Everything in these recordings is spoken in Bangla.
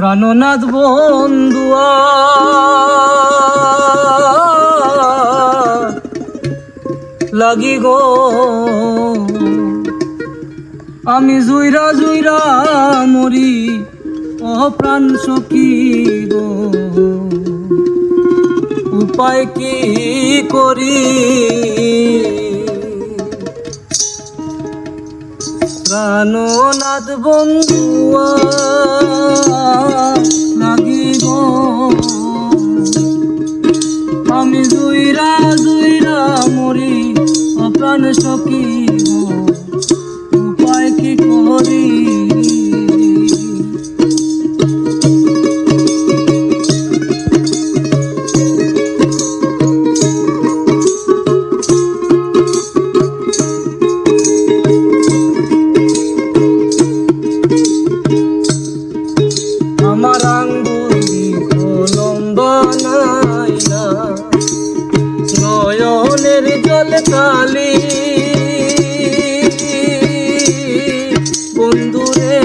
প্রাণনাথ বন্ধুয়া লাগি গো। আমি জুইরা জুইরা মরি ও প্রাণ সখী গো। উপায় কি করি? প্রাণনাথ বন্ধুয়া অপ্রাণ সখী কালি বন্ধুরে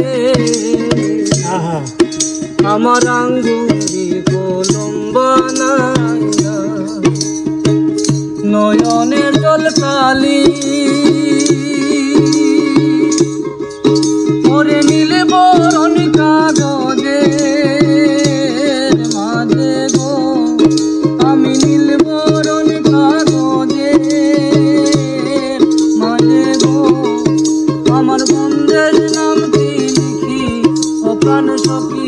আমার আঙ্গুরি কলম বানাইলা নয়নের জল কালি অপ্রাণ সখী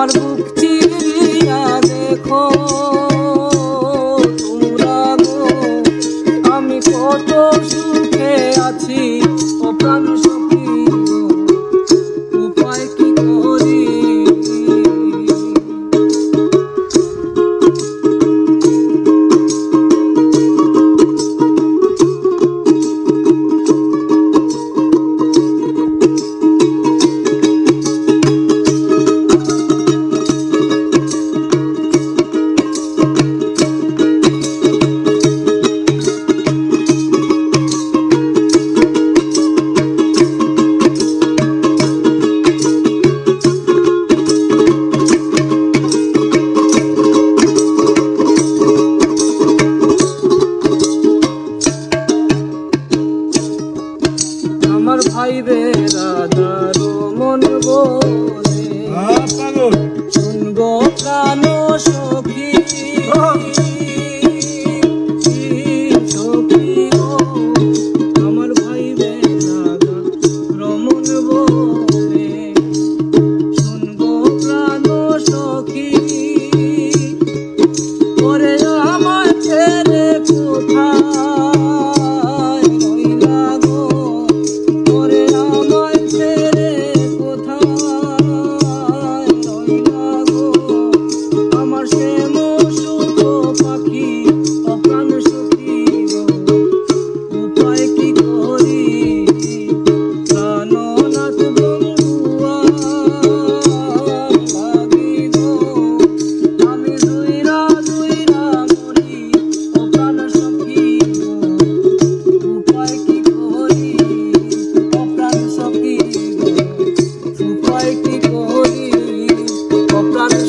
আমার বুক চিরিয়া দেখো তোমরা গো আমি কত সুখে আছি। আমার ভাই রে রাধার মন বলে। শুনব কানো সখী।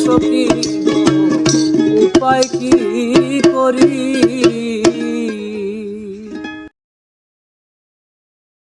সখী উপায় কি করি?